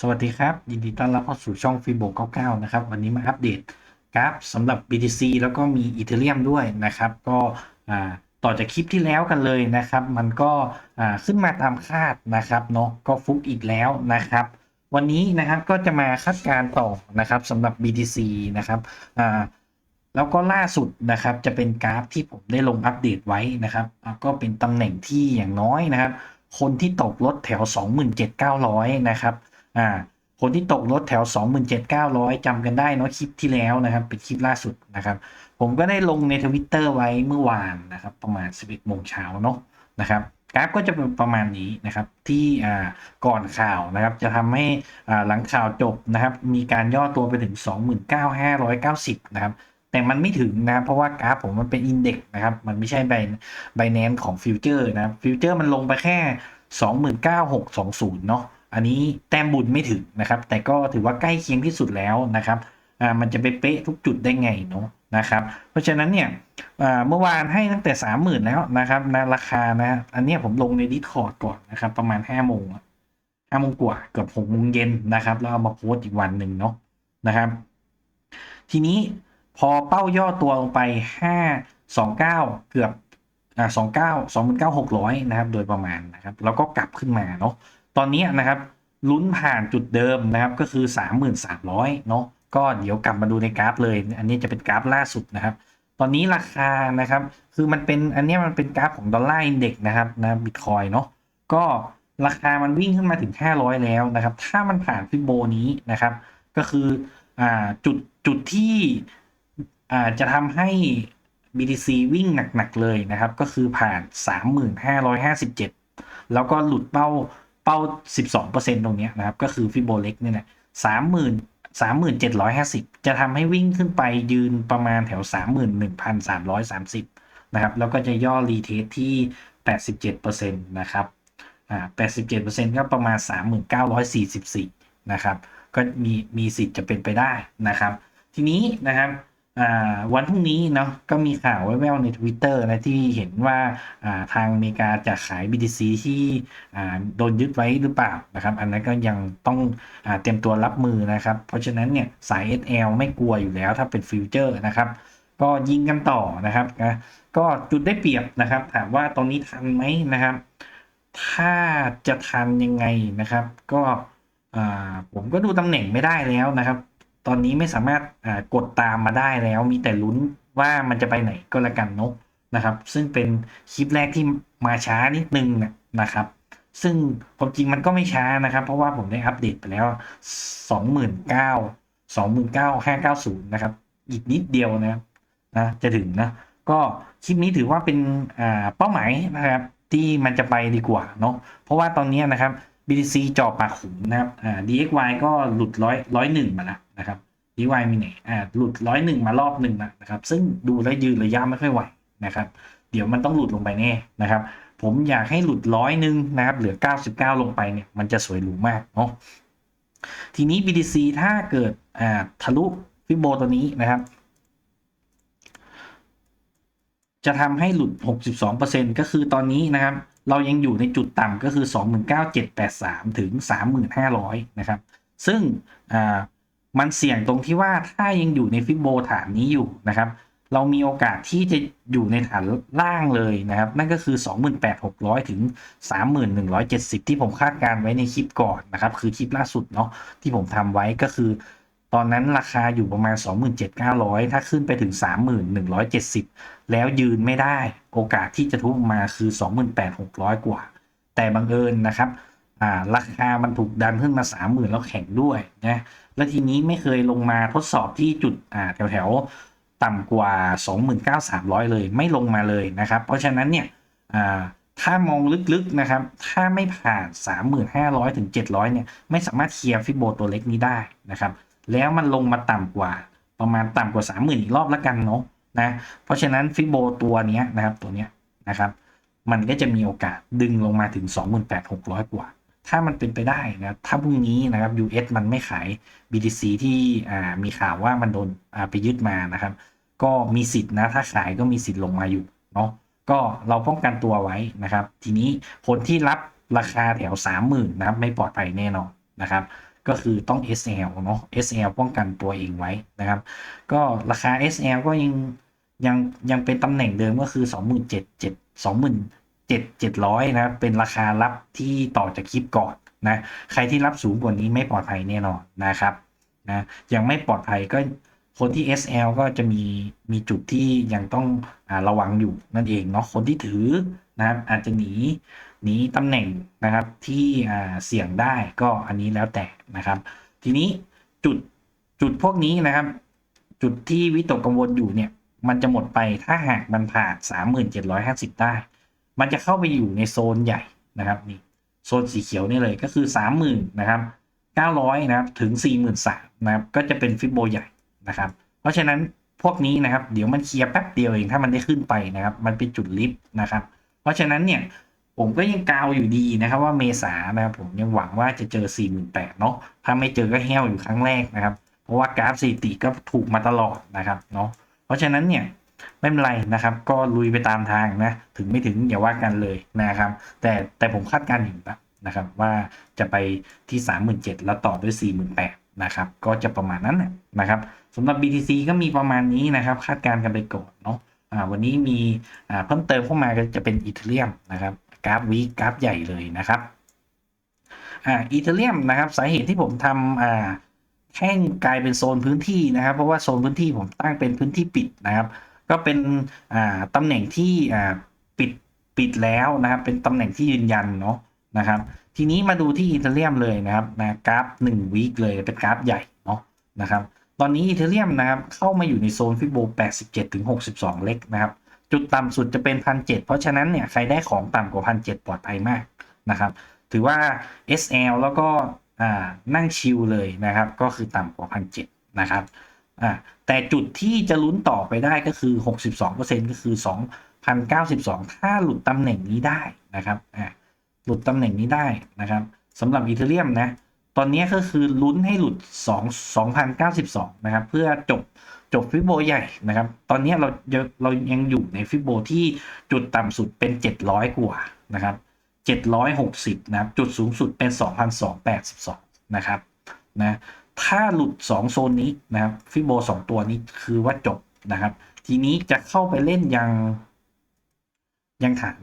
สวัสดีครับ ยินดีต้อนรับเข้าสู่ช่องฟิโบ99 นะครับ วันนี้มาอัปเดตกราฟสำหรับ BTC แล้วก็มีอีเทเรียมด้วยนะครับ ก็ต่อจากคลิปที่แล้วกันเลยนะครับ มันก็ขึ้นมาตามคาดนะครับเนาะก็ฟุกอีกแล้วนะครับ วันนี้นะครับก็จะมาคาดการณ์ต่อนะครับสำหรับ BTC นะครับแล้วก็ล่าสุดนะครับจะเป็นกราฟที่ผมได้ลงอัปเดตไว้นะครับก็เป็นตำแหน่งที่อย่างน้อยนะครับ คนที่ตกรถแถว 27,900 นะครับ อ่า คนที่ตกรถแถว 27,900จำกันได้เนาะคลิปที่แล้วนะครับ เป็นคลิปล่าสุดนะครับ ผมก็ได้ลงในทวิตเตอร์ไว้เมื่อวานนะครับ ประมาณ 11โมงเช้าเนาะนะครับกราฟก็จะเป็นประมาณนี้นะครับที่ก่อนข่าวนะครับ จะทำให้หลังข่าวจบนะครับ มีการย่อตัวไปถึง 29,590 นะครับ แต่มันไม่ถึงนะเพราะว่ากราฟผมมันเป็นอินเด็กซ์นะครับ มันไม่ใช่ใบใบแนนของฟิวเจอร์นะฟิวเจอร์มันลงไปแค่ 29,620 เนาะ อันนี้แต้มบุญไม่ถึงนะครับ แต่ก็ถือว่าใกล้เคียงที่สุดแล้วนะครับอ่ามันจะไปเป๊ะทุกจุดได้ไงเนาะนะครับ เพราะฉะนั้นเนี่ยอ่าเมื่อวานให้ตั้งแต่ 30,000 แล้วนะครับนะราคานะอันนี้ผมลงใน Discord ก่อนนะครับ ประมาณ5โมง5โมงกว่าเกือบ6โมงเย็นนะครับ แล้วเอามาโพสต์อีกวันหนึ่งเนาะนะครับ ทีนี้พอเป้าย่อตัวลงไป 529 เกือบอ่า29 29,600 นะครับ โดยประมาณนะครับ แล้วก็กลับขึ้นมาเนาะ ตอนนี้นะครับลุ้นผ่านจุดเดิมนะครับก็คือ 3,300เนาะก็เดี๋ยวกลับมาดูในกราฟเลย อันนี้จะเป็นกราฟล่าสุดนะครับ ตอนนี้ราคานะครับ คือมันเป็นอันนี้มันเป็นกราฟของดอลลาร์อินเด็กนะครับนะบิตคอยเนาะก็ราคามันวิ่งขึ้นมาถึง 500 แล้วนะครับ ถ้ามันผ่านฟิโบนี้นะครับ ก็คืออ่าจุดจุดที่อ่าจะทำให้ BTC วิ่งหนักๆเลยนะครับ ก็คือผ่าน 3,557 แล้วก็หลุดเป้า เป้า 12%ตรงนี้นะครับ ก็คือฟิโบเล็กเนี่ยนะ30,000 3,750จะทำให้วิ่งขึ้นไปยืนประมาณแถว31,330นะครับ แล้วก็จะย่อรีเทสที่87%นะครับอ่า87%ก็ประมาณ3,944นะครับ ก็มีมีสิทธิ์จะเป็นไปได้นะครับ ทีนี้นะครับ อ่าวันพรุ่งนี้เนาะก็มีข่าวแว่วๆใน Twitter นะที่เห็นว่าอ่าทางอเมริกาจะขาย BTC ที่อ่าโดนยึดไว้หรือเปล่านะครับ อันนั้นก็ยังต้องอ่าเตรียมตัวรับมือนะครับ เพราะฉะนั้นเนี่ยสาย SL ไม่กลัวอยู่แล้วถ้าเป็นฟิวเจอร์นะครับก็ยิงกันต่อนะครับนะก็จุดได้เปรียบนะครับ ถามว่าตรงนี้ทันไหมนะครับ ถ้าจะทันยังไงนะครับ ก็ผมก็ดูตำแหน่งไม่ได้แล้วนะครับ ตอนนี้ไม่สามารถกดตามมาได้แล้ว มีแต่ลุ้นว่ามันจะไปไหนก็แล้วกันเนกนะครับ ซึ่งเป็นคลิปแรกที่มาช้านิดนึงนะครับ ซึ่งความจริงมันก็ไม่ช้านะครับ เพราะว่าผมได้อัปเดตไปแล้ว 29,000 29,590 นะครับ อีกนิดเดียวนะครับนะจะถึงนะ ก็คลิปนี้ถือว่าเป็นเป้าหมายนะครับ ที่มันจะไปดีกว่าเนาะเพราะว่าตอนนี้นะครับ BTC จอปากขุมนะครับอ่า DXY ก็หลุดร้อยร้อยหนึ่งมาแล้วนะครับ DXY มีไหนอ่าหลุดร้อยหนึ่งมารอบหนึ่งแล้วนะครับ ซึ่งดูแล้วยืนระยะไม่ค่อยไหวนะครับ เดี๋ยวมันต้องหลุดลงไปแน่นะครับ ผมอยากให้หลุดร้อยหนึ่งนะครับ เหลือ 99 ลงไปเนี่ยมันจะสวยหรูมากเนาะทีนี้ BTC ถ้าเกิดอ่าทะลุฟิโบตัวนี้นะครับ จะทำให้หลุด 62%ก็คือตอนนี้นะครับ เรายังอยู่ในจุดต่ำก็คือ 29,783 ถึง 3,500 นะครับ ซึ่งมันเสี่ยงตรงที่ว่าถ้ายังอยู่ในฟิโบฐานนี้อยู่นะครับ เรามีโอกาสที่จะอยู่ในฐานล่างเลยนะครับ นั่นก็คือ 28,600 ถึง 31,170 ที่ผมคาดการไว้ในคลิปก่อนนะครับ คือคลิปล่าสุดเนาะที่ผมทำไว้ก็คือ ตอนนั้นราคาอยู่ประมาณ 27,900 ถ้าขึ้นไปถึง 3,170 แล้วยืนไม่ได้โอกาสที่จะทุบมาคือ 28,600 กว่า แต่บังเอิญนะครับราคามันถูกดันขึ้นมา 30,000 แล้วแข็งด้วยนะแล้วทีนี้ไม่เคยลงมาทดสอบที่จุดแถวแถวๆต่ำกว่า 29,300 เลยไม่ลงมาเลยนะครับ เพราะฉะนั้นเนี่ยถ้ามองลึกๆนะครับ ถ้าไม่ผ่าน 3,500 ถึง 700 เนี่ย ไม่สามารถเคลียร์ฟิโบตัวเล็กนี้ได้นะครับ แล้วมันลงมาต่ำกว่า ประมาณต่ำกว่า 30,000อีกรอบแล้วกันเนาะนะเพราะฉะนั้นฟิโบตัวนี้นะครับตัวนี้นะครับ มันก็จะมีโอกาสดึงลงมาถึง 28,600 กว่า ถ้ามันเป็นไปได้นะถ้าพรุ่งนี้นะครับ US มันไม่ขาย BTC ที่มีข่าวว่ามันโดนไปยึดมานะครับ ก็มีสิทธิ์นะถ้าขายก็มีสิทธิ์ลงมาอยู่เนาะก็เราป้องกันตัวไว้นะครับ ทีนี้คนที่รับราคาแถว 30,000นะครับไม่ปลอดภัยแน่นอนนะครับ ก็คือต้อง SL เนาะ SL ป้องกันตัวเองไว้นะครับ ก็ราคา SL ก็ยังยังยังเป็นตำแหน่งเดิมก็คือ 27,700 27,700นะครับเป็นราคารับที่ต่อจากคลิปก่อนนะใครที่รับสูงกว่านี้ไม่ปลอดภัยแน่นอนนะครับนะยังไม่ปลอดภัยก็ คนที่ SL ก็จะมีมีจุดที่ยังต้องอระวังอยู่นั่นเองเนาะคนที่ถือนะครับอาจจะหนีหนีตำแหน่งนะครับที่เสี่ยงได้ก็อันนี้แล้วแต่นะครับ ทีนี้จุดจุดพวกนี้นะครับ จุดที่วิตกกังวลอยู่เนี่ยมันจะหมดไปถ้าหากมันผ่าน 3750 ได้ มันจะเข้าไปอยู่ในโซนใหญ่นะครับนี่โซนสีเขียวนี่เลยก็คือ 30,000นะครับ900นะครับถึง 43,000นะครับก็จะเป็นฟิบโบใหญ่ นะครับ เพราะฉะนั้นพวกนี้นะครับเดี๋ยวมันเคลียร์แป๊บเดียวเองถ้ามันได้ขึ้นไปนะครับ มันเป็นจุดลิฟต์นะครับ เพราะฉะนั้นเนี่ยผมก็ยังกาวอยู่ดีนะครับ ว่าเมษานะครับผมยังหวังว่าจะเจอ 48,000เนาะถ้าไม่เจอก็แห้วอยู่ครั้งแรกนะครับ เพราะว่ากราฟสถิติก็ถูกมาตลอดนะครับเนาะเพราะฉะนั้นเนี่ยไม่เป็นไรนะครับ ก็ลุยไปตามทางนะ ถึงไม่ถึงอย่าว่ากันเลยนะครับ แต่แต่ผมคาดการณ์อยู่นะนะครับ ว่าจะไปที่ 37,000แล้วต่อด้วย 48,000 นะครับ ก็จะประมาณนั้นนะครับสำหรับ BTC ก็มีประมาณนี้นะครับ คาดการณ์กันไปก่อนเนาะวันนี้มีเพิ่มเติมเข้ามาก็จะเป็นอีเทเรียมนะครับกราฟวีกราฟใหญ่เลยนะครับอีเทเรียมนะครับสาเหตุที่ผมทำแท่งกลายเป็นโซนพื้นที่นะครับ เพราะว่าโซนพื้นที่ผมตั้งเป็นพื้นที่ปิดนะครับ ก็เป็นตำแหน่งที่ปิดปิดแล้วนะครับ เป็นตำแหน่งที่ยืนยันเนาะ นะครับ ทีนี้มาดูที่อีเทเรียมเลยนะครับนะกราฟ1วีคเลยเป็นกราฟใหญ่เนาะนะครับ ตอนนี้อีเทเรียมนะครับเข้ามาอยู่ในโซนฟิโบ 87ถึง62 เล็กนะครับ จุดต่ำสุดจะเป็นพันเเพราะฉะนั้นเนี่ยใครได้ของต่ำกว่าพันเปลอดภัยมากนะครับ ถือว่า SL แล้วก็อ่านั่งชิลเลยนะครับ ก็คือต่ำกว่าพันเนะครับแต่จุดที่จะลุ้นต่อไปได้ก็คือ 62%ก็คือ 2,092 ถ้าหลุดตำแหน่งนี้ได้นะครับอ่า หลุดตำแหน่งนี้ได้นะครับสำหรับอีเทเรียมนะตอนนี้ก็คือลุ้นให้หลุด 2 2,092 นะครับ เพื่อจบจบฟิโบใหญ่นะครับ ตอนนี้เราเรายังอยู่ในฟิโบที่จุดต่ำสุดเป็น 700 กว่านะครับ 760 นะครับ จุดสูงสุดเป็น 2,282 นะครับนะถ้าหลุด 2 โซนนี้นะครับฟิโบ2 ตัวนี้คือว่าจบนะครับ ทีนี้จะเข้าไปเล่นยังยังฐาน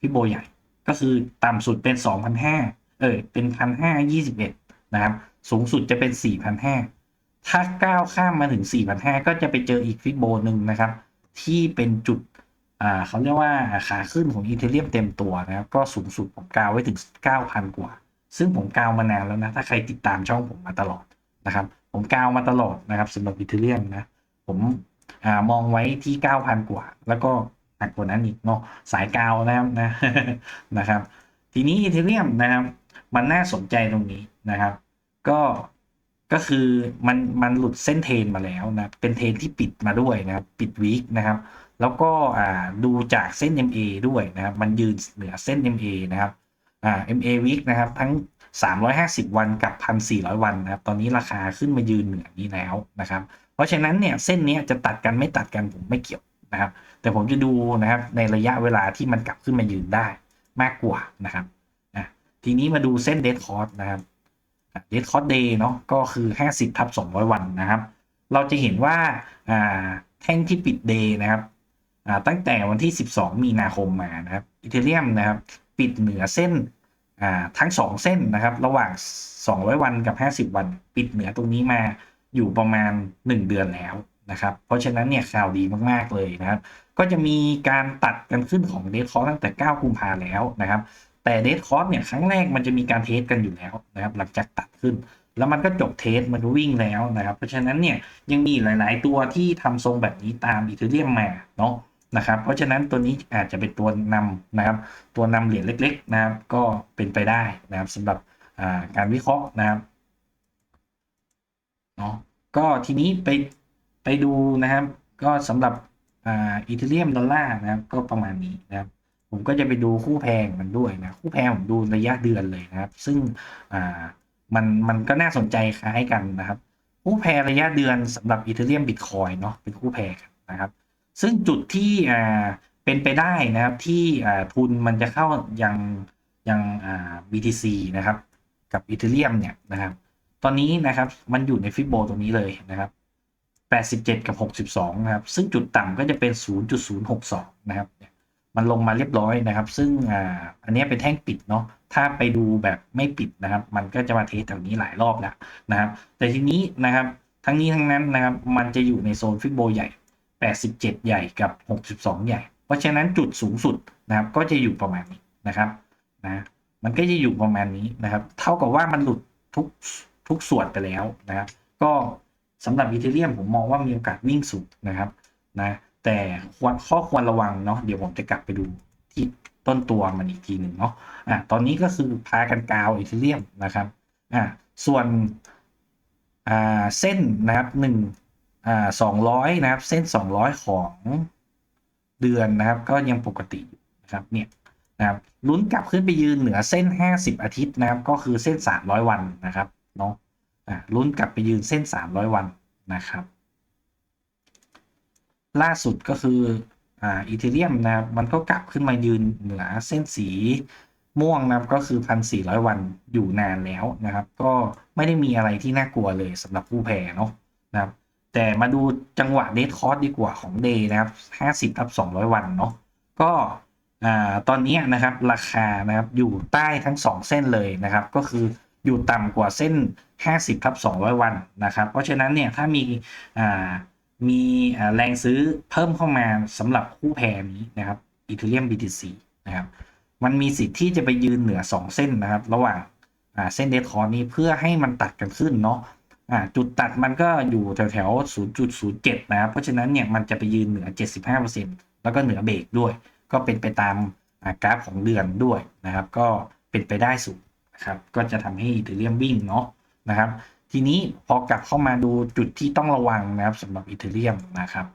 ฟิโบใหญ่ ก็คือต่ำสุดเป็น 2,500 เออเป็น 1,521 นะครับ สูงสุดจะเป็น 4,500 ถ้าก้าวข้ามมาถึง 4,500 ก็จะไปเจออีกฟิโบหนึ่งนะครับ ที่เป็นจุดอ่าเขาเรียกว่าขาขึ้นของอีเทเรียมเต็มตัวนะครับ ก็สูงสุดผมกาวไว้ถึง 9,000 กว่า ซึ่งผมกาวมานานแล้วนะ ถ้าใครติดตามช่องผมมาตลอดนะครับ ผมกาวมาตลอดนะครับสำหรับอีเทเรียมนะ ผมอ่ามองไว้ที่ 9,000 กว่า แล้วก็ หนักกว่านั้นอีกเนาะสายกาวนะครับนะนะครับ ทีนี้อีเทเรียมนะครับ มันน่าสนใจตรงนี้นะครับ ก็ก็คือมันมันหลุดเส้นเทนมาแล้วนะเป็นเทนที่ปิดมาด้วยนะครับ ปิดวีคนะครับ แล้วก็อ่าดูจากเส้น MA ด้วยนะครับ มันยืนเหนือเส้น MA นะครับอ่า MA week นะครับทั้ง 350 วันกับ 1,400 วันนะครับ ตอนนี้ราคาขึ้นมายืนเหนือนี้แล้วนะครับ เพราะฉะนั้นเนี่ยเส้นนี้จะตัดกันไม่ตัดกันผมไม่เกี่ยว นะครับ แต่ผมจะดูนะครับในระยะเวลาที่มันกลับขึ้นมายืนได้มากกว่านะครับอะทีนี้มาดูเส้นเด d คอร์สนะครับเด d คอร์สเดย์เนาะก็คือ 50ทับ200 วันนะครับ เราจะเห็นว่าแท่งที่ปิดเดย์นะครับตั้งแต่วันที่ 12 มีนาคมมานะครับอีเทเรียมนะครับปิดเหนือเส้นทั้ง 2 เส้นนะครับ ระหว่าง 200 วันกับ 50 วัน ปิดเหนือตรงนี้มาอยู่ประมาณ 1 เดือนแล้ว นะครับ เพราะฉะนั้นเนี่ยข่าวดีมากๆเลยนะครับ ก็จะมีการตัดกันขึ้นของเด d คอร์ตั้งแต่ 9 กุมภาแล้วนะครับ แต่เด d คอร์เนี่ยครั้งแรกมันจะมีการเทสกันอยู่แล้วนะครับ หลังจากตัดขึ้น แล้วมันก็จบเทสมันก็วิ่งแล้วนะครับ เพราะฉะนั้นเนี่ยยังมีหลาย ๆ ตัวที่ทำทรงแบบนี้ตามอีเทเรียมมาเนาะนะครับ เพราะฉะนั้นตัวนี้อาจจะเป็นตัวนำนะครับ ตัวนำเหรียญเล็ก ๆ นะครับ ก็เป็นไปได้นะครับสำหรับการวิเคราะห์นะครับเนาะก็ทีนี้ไป ไปดูนะครับ ก็สำหรับอีเทเรียมดอลลาร์นะครับ ก็ประมาณนี้นะครับ ผมก็จะไปดูคู่แพงมันด้วยนะ คู่แพงผมดูระยะเดือนเลยนะครับ ซึ่งมันมันก็น่าสนใจคล้ายกันนะครับ คู่แพรระยะเดือนสำหรับอีเทเรียมบิตคอยเนาะเป็นคู่แพรนะครับ ซึ่งจุดที่เป็นไปได้นะครับที่ทุนมันจะเข้ายังยังอ่า BTC นะครับ กับอีเทเรียมเนี่ยนะครับ ตอนนี้นะครับมันอยู่ในฟิบโบตรงนี้เลยนะครับ 87 กับ 62 นะครับ ซึ่งจุดต่ำก็จะเป็น 0.062 นะครับ มันลงมาเรียบร้อยนะครับ ซึ่งอ่าอันนี้เป็นแท่งปิดเนาะ ถ้าไปดูแบบไม่ปิดนะครับ มันก็จะมาเทสแถวนี้หลายรอบแล้วนะครับ แต่ทีนี้นะครับ ทั้งนี้ทั้งนั้นนะครับ มันจะอยู่ในโซนฟิบโบใหญ่ 87 ใหญ่กับ 62 ใหญ่ เพราะฉะนั้นจุดสูงสุดนะครับ ก็จะอยู่ประมาณนี้นะครับนะ มันก็จะอยู่ประมาณนี้นะครับ เท่ากับว่ามันหลุดทุกทุกส่วนไปแล้วนะครับ ก็ สำหรับอีเทเรียมผมมองว่ามีโอกาสวิ่งสูงนะครับนะแต่ควรข้อควรระวังเนาะเดี๋ยวผมจะกลับไปดูที่ต้นตัวมันอีกทีหนึ่งเนาะอะตอนนี้ก็คือพากันกาวอีเทเรียมนะครับอะส่วนอ่าเส้นนะครับหนึ่งอ่าสองร้อยนะครับ เส้นสองร้อยของเดือนนะครับ ก็ยังปกติอยู่นะครับเนี่ยนะครับลุ้นกลับขึ้นไปยืนเหนือเส้น 50 อาทิตย์นะครับ ก็คือเส้น 300 วันนะครับเนาะ ลุ้นกลับไปยืนเส้น 300 วันนะครับ ล่าสุดก็คืออ่าอีเทเรียมนะครับมันก็กลับขึ้นมายืนเหนือเส้นสีม่วงนะครับก็คือ1,400วันอยู่นานแล้วนะครับ ก็ไม่ได้มีอะไรที่น่ากลัวเลยสำหรับผู้แพ้เนาะนะครับ แต่มาดูจังหวะเดทคอร์สดีกว่าของเดย์นะครับ50ทับ200วันเนาะก็อ่าตอนนี้นะครับราคานะครับอยู่ใต้ทั้ง2เส้นเลยนะครับ ก็คือ อยู่ต่ำกว่าเส้น 50ทับ200 วันนะครับ เพราะฉะนั้นเนี่ยถ้ามีมีแรงซื้อเพิ่มเข้ามาสำหรับคู่แพรนี้นะครับอีเทเรียม BTC นะครับมันมีสิทธิ์ที่จะไปยืนเหนือ 2 เส้นนะครับ ระหว่างเส้นเดทคอร์นี้เพื่อให้มันตัดกันขึ้นเนาะจุดตัดมันก็อยู่แถวแถวๆ0.07 นะครับ เพราะฉะนั้นเนี่ยมันจะไปยืนเหนือ 75%แล้วก็เหนือเบรกด้วย ก็เป็นไปตามกราฟของเดือนด้วยนะครับ ก็เป็นไปได้สูง นะครับก็จะทำให้อีเทเรียมวิ่งเนาะนะครับ ทีนี้พอกลับเข้ามาดูจุดที่ต้องระวังนะครับสำหรับอีเทเรียมนะครับ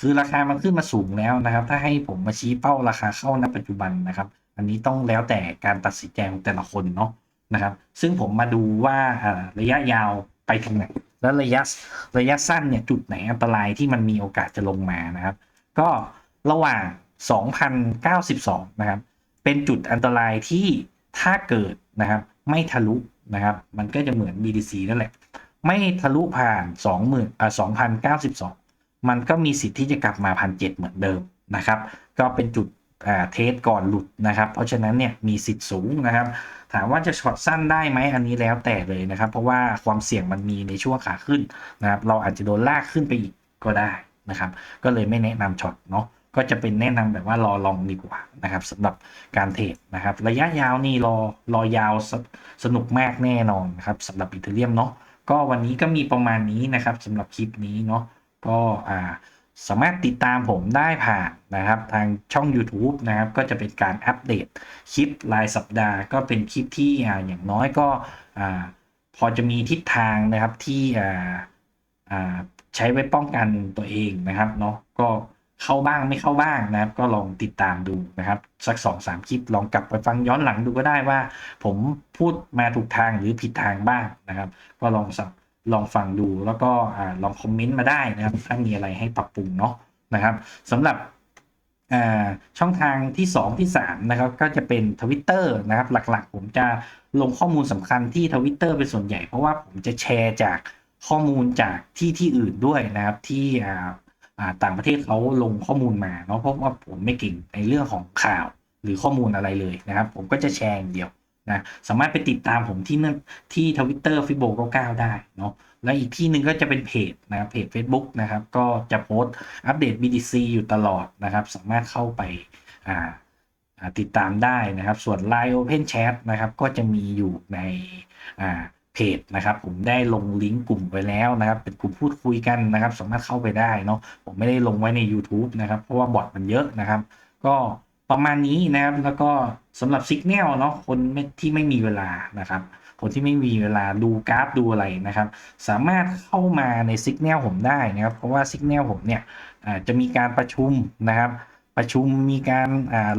คือราคามันขึ้นมาสูงแล้วนะครับ ถ้าให้ผมมาชี้เป้าราคาเข้าณปัจจุบันนะครับ อันนี้ต้องแล้วแต่การตัดสินใจของแต่ละคนเนาะนะครับ ซึ่งผมมาดูว่าระยะยาวไปทางไหนแล้วระยะระยะสั้นเนี่ยจุดไหนอันตรายที่มันมีโอกาสจะลงมานะครับ ก็ระหว่าง 2,092 นะครับ เป็นจุดอันตรายที่ถ้าเกิดนะครับ ไม่ทะลุนะครับ มันก็จะเหมือน BTC นั่นแหละ ไม่ทะลุผ่าน 20,000อ่า2,092 มันก็มีสิทธิ์ที่จะกลับมา 1,700 เหมือนเดิมนะครับ ก็เป็นจุดเทสก่อนหลุดนะครับ เพราะฉะนั้นเนี่ยมีสิทธิ์สูงนะครับ ถามว่าจะช็อตสั้นได้ไหมอันนี้แล้วแต่เลยนะครับ เพราะว่าความเสี่ยงมันมีในช่วงขาขึ้นนะครับ เราอาจจะโดนลากขึ้นไปอีกก็ได้นะครับ ก็เลยไม่แนะนำช็อตเนาะ ก็จะเป็นแนะนำแบบว่ารอลองดีกว่านะครับสำหรับการเทรดนะครับ ระยะยาวนี่รอรอยาวสสนุกมากแน่นอนนะครับสำหรับอีเทเรียมเนาะก็วันนี้ก็มีประมาณนี้นะครับสำหรับคลิปนี้เนาะก็อ่าสามารถติดตามผมได้ผ่านนะครับ ทางช่อง YouTube นะครับ ก็จะเป็นการอัปเดตคลิปรายสัปดาห์ ก็เป็นคลิปที่ออย่างน้อยก็พอจะมีทิศทางนะครับที่ใช้ไว้ป้องกันตัวเองนะครับเนาะก็ เข้าบ้างไม่เข้าบ้างนะครับ ก็ลองติดตามดูนะครับ สักสองสามคลิปลองกลับไปฟังย้อนหลังดูก็ได้ว่า ผมพูดมาถูกทางหรือผิดทางบ้างนะครับ ก็ลองสับลองฟังดูแล้วก็อ่าลองคอมเมนต์มาได้นะครับ ถ้ามีอะไรให้ปรับปรุงเนาะนะครับสำหรับช่องทางที่ 2 ที่ 3 นะครับ ก็จะเป็น Twitter นะครับ หลักๆ ผมจะลงข้อมูลสำคัญที่ Twitter เป็นส่วนใหญ่ เพราะว่าผมจะแชร์จากข้อมูลจากที่ที่อื่นด้วยนะครับ ที่ ต่างประเทศเขาลงข้อมูลมาเนาะเพราะว่าผมไม่เก่งในเรื่องของข่าวหรือข้อมูลอะไรเลยนะครับ ผมก็จะแชร์อย่างเดียวนะสามารถไปติดตามผมที่นั่นที่ทวิตเตอร์ฟิโบ99ได้เนาะและอีกที่หนึ่งก็จะเป็นเพจนะครับเพจ Facebook นะครับ ก็จะโพสต์อัปเดต BTC อยู่ตลอดนะครับ สามารถเข้าไปอ่าอ่าติดตามได้นะครับ ส่วน Line Open Chat นะครับ ก็จะมีอยู่ในอ่า เพจนะครับ ผมได้ลงลิงก์กลุ่มไว้แล้วนะครับ เป็นกลุ่มพูดคุยกันนะครับ สามารถเข้าไปได้เนาะผมไม่ได้ลงไว้ใน YouTube นะครับ เพราะว่าบอทมันเยอะนะครับ ก็ประมาณนี้นะครับ แล้วก็สำหรับ s ิก n a l เนาะคนที่ไม่มีเวลานะครับคนที่ไม่มีเวลาดูกราฟดูอะไรนะครับ สามารถเข้ามาใน s ิก n a l ผมได้นะครับ เพราะว่า s ิก n a l ผมเนี่ยจะมีการประชุมนะครับ ประชุมมีการ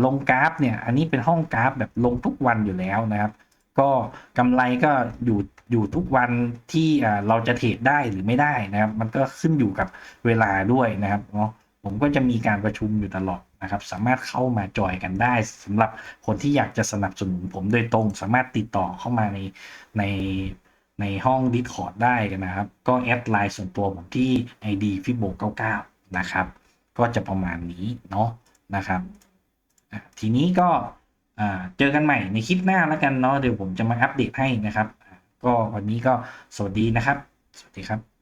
ลงกราฟเนี่ย อันนี้เป็นห้องกราฟแบบลงทุกวันอยู่แล้วนะครับ ก็กำไรก็อยู่อยู่ทุกวันที่เราจะเทรดได้หรือไม่ได้นะครับ มันก็ขึ้นอยู่กับเวลาด้วยนะครับเนาะผมก็จะมีการประชุมอยู่ตลอดนะครับ สามารถเข้ามาจอยกันได้สำหรับคนที่อยากจะสนับสนุนผมโดยตรง สามารถติดต่อเข้ามาในในในห้อง Discord ได้กันนะครับ ก็แอดไลน์ส่วนตัวผมที่ ID f i b o 99 นะครับ ก็จะประมาณนี้เนาะนะครับ ทีนี้ก็ เจอกันใหม่ในคลิปหน้าแล้วกันเนาะเดี๋ยวผมจะมาอัปเดตให้นะครับ ก็วันนี้ก็สวัสดีนะครับ สวัสดีครับ